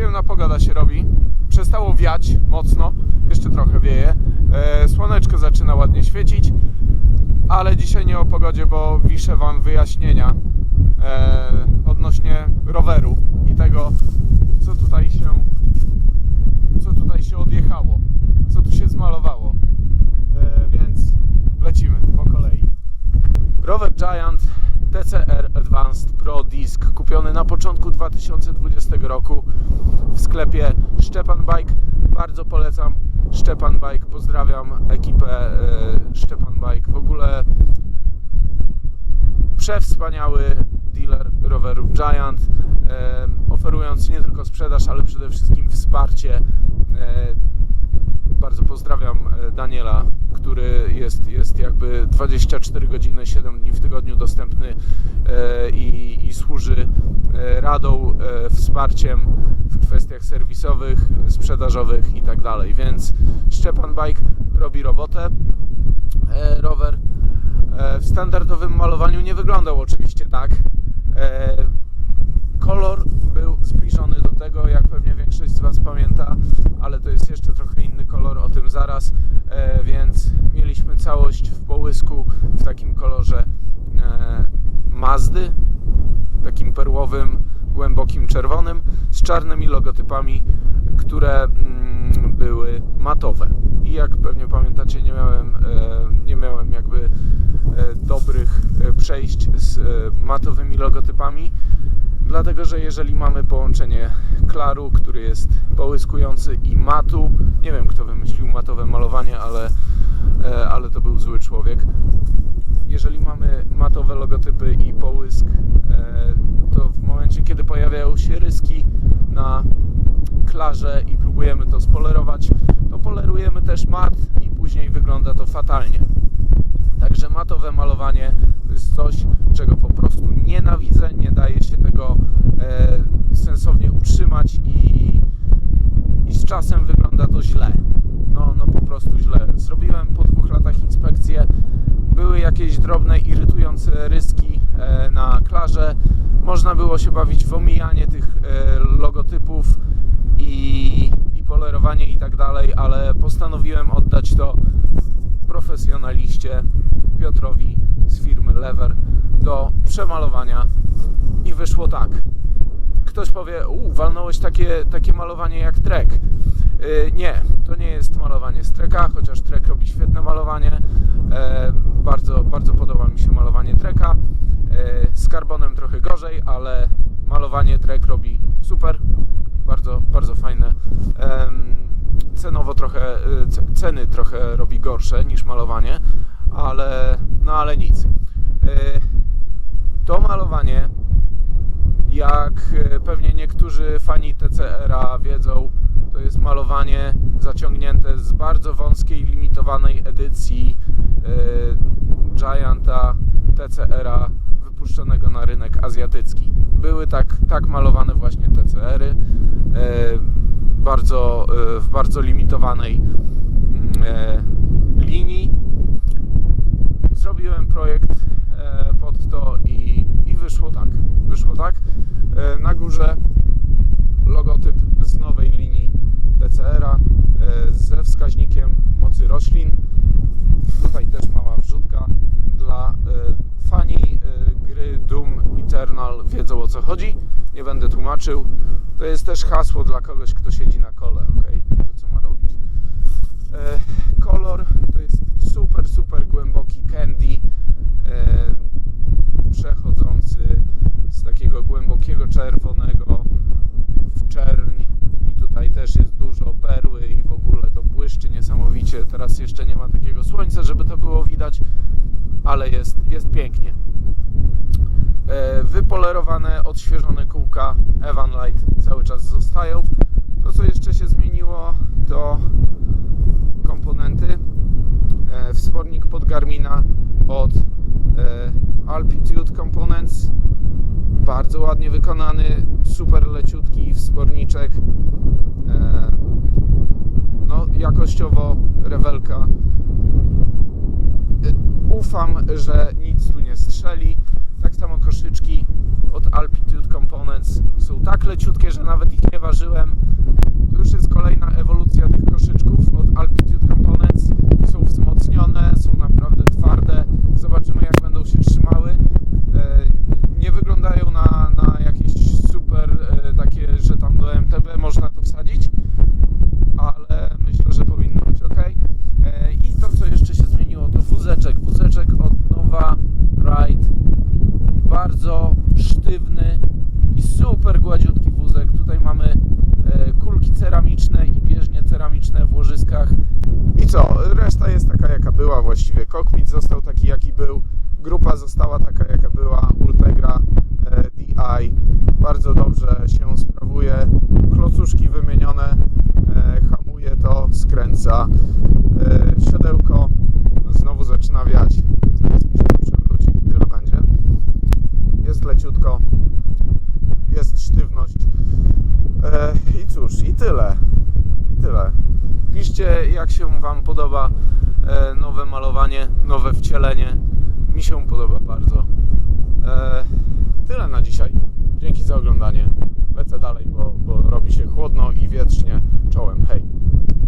Przyjemna pogoda się robi. Przestało wiać mocno, jeszcze trochę wieje. E, słoneczko zaczyna ładnie świecić, ale dzisiaj nie o pogodzie, bo wiszę Wam wyjaśnienia e, odnośnie roweru i tego, co tutaj się, co tutaj się odjechało, co tu się zmalowało. E, więc lecimy po kolei. Rower Giant TCR Advanced Pro Disc kupiony na początku 2020 roku w sklepie Szczepan Bike. Bardzo polecam Szczepan Bike. Pozdrawiam ekipę e, Szczepan Bike. W ogóle przewspaniały dealer rowerów Giant, e, oferując nie tylko sprzedaż, ale przede wszystkim wsparcie. E, bardzo pozdrawiam Daniela, który jest, jest jakby 24 godziny, 7 dni w tygodniu dostępny e, i, i służy e, radą, e, wsparciem w kwestiach serwisowych, sprzedażowych i tak dalej. Więc Szczepan Bike robi robotę. Rower w standardowym malowaniu nie wyglądał oczywiście tak. Kolor był zbliżony do tego, jak pewnie większość z Was pamięta, ale to jest jeszcze trochę inny kolor, o tym zaraz, całość w połysku w takim kolorze e, Mazdy, takim perłowym, głębokim czerwonym, z czarnymi logotypami, które mm, były matowe. I jak pewnie pamiętacie, nie miałem, e, nie miałem jakby e, dobrych e, przejść z e, matowymi logotypami, dlatego że jeżeli mamy połączenie klaru, który jest połyskujący i matu, nie wiem kto wymyślił matowe malowanie, ale, e, ale to był zły człowiek. Jeżeli mamy matowe logotypy i połysk, e, to w momencie, kiedy pojawiają się ryski na klarze i próbujemy to spolerować, to i później wygląda to fatalnie. Także matowe malowanie to jest coś, czego po prostu nienawidzę, nie daje się tego e, sensownie utrzymać i, i z czasem wygląda to źle. No, no po prostu źle. Zrobiłem po dwóch latach inspekcję. Były jakieś drobne, irytujące ryski e, na klarze. Można było się bawić w omijanie tych e, logotypów i, i polerowanie i tak dalej, ale postanowiłem oddać to profesjonaliście Piotrowi z firmy Lever do przemalowania i wyszło tak. Ktoś powie, u, walnąłeś takie, takie malowanie jak Trek. Yy, nie, to nie jest malowanie z Treka, chociaż Trek robi świetne malowanie. E, bardzo, bardzo podoba mi się malowanie Treka. E, z karbonem trochę gorzej, ale malowanie Trek robi super. Bardzo, bardzo fajne. Cenowo trochę, y, ce- ceny trochę robi gorsze niż malowanie, ale no ale nic. Y, To malowanie, jak y, pewnie niektórzy fani TCR-a wiedzą, to jest malowanie zaciągnięte z bardzo wąskiej, limitowanej edycji y, Gianta TCR-a wypuszczonego na rynek azjatycki. Były tak, tak malowane właśnie TCR-y. bardzo, w bardzo limitowanej mm, linii. Zrobiłem projekt e, pod to i, i wyszło tak. Wyszło tak. E, Na górze logotyp z nowej linii TCR-a e, ze wskaźnikiem mocy roślin. Tutaj też mała wrzutka dla fani gry Doom Eternal wiedzą o co chodzi. Nie będę tłumaczył. To jest też hasło dla kogoś, kto siedzi na kole, ok? To co ma robić. Kolor to jest super, super głęboki candy, e, przechodzący z takiego głębokiego czerwonego w czerń i tutaj też jest dużo perły i w ogóle to błyszczy niesamowicie. Teraz jeszcze nie ma takiego słońca, żeby to było widać, ale jest, jest pięknie. E, wypolerowane, odświeżone kółka Evan Light cały czas zostają. To co jeszcze się zmieniło to komponenty. E, Wspornik pod Garmina od e, Altitude Components. Bardzo ładnie wykonany, super leciutki wsporniczek. E, No, jakościowo rewelka. Ufam, że nic tu nie strzeli. Tak samo koszyczki od Altitude Components są tak leciutkie, że nawet ich nie ważyłem. To już jest kolejna ewolucja tych koszyczków od Altitude Components. Są wzmocnione, są naprawdę twarde. Zobaczymy jak będą się trzymały. E, Nie wyglądają na, na jakieś super e, takie, że tam do MTB można to wsadzić, ale myślę, że powinno być ok. E, I to co jeszcze się zmieniło to wózeczek. Wózeczek od Nova Ride. Bardzo sztywny i super gładziutki wózek. Tutaj mamy e, kulki ceramiczne i bieżnie ceramiczne w łożyskach. I co? Reszta jest taka jaka była właściwie. Kokpit został taki jaki był. Grupa została taka jaka była. Ultegra e, DI bardzo dobrze się sprawuje. Klocuszki wymienione. E, hamuje to, skręca. E, siodełko znowu zaczyna wiać. Zaraz mi się to przewróci i tyle będzie. Jest leciutko. Jest sztywność. E, I cóż, i tyle. I tyle. Piszcie, jak się Wam podoba e, nowe malowanie, nowe wcielenie. Mi się podoba bardzo. E, tyle na dzisiaj. Dzięki za oglądanie. Lecę dalej, bo, bo robi się chłodno i wietrznie. Czołem, hej.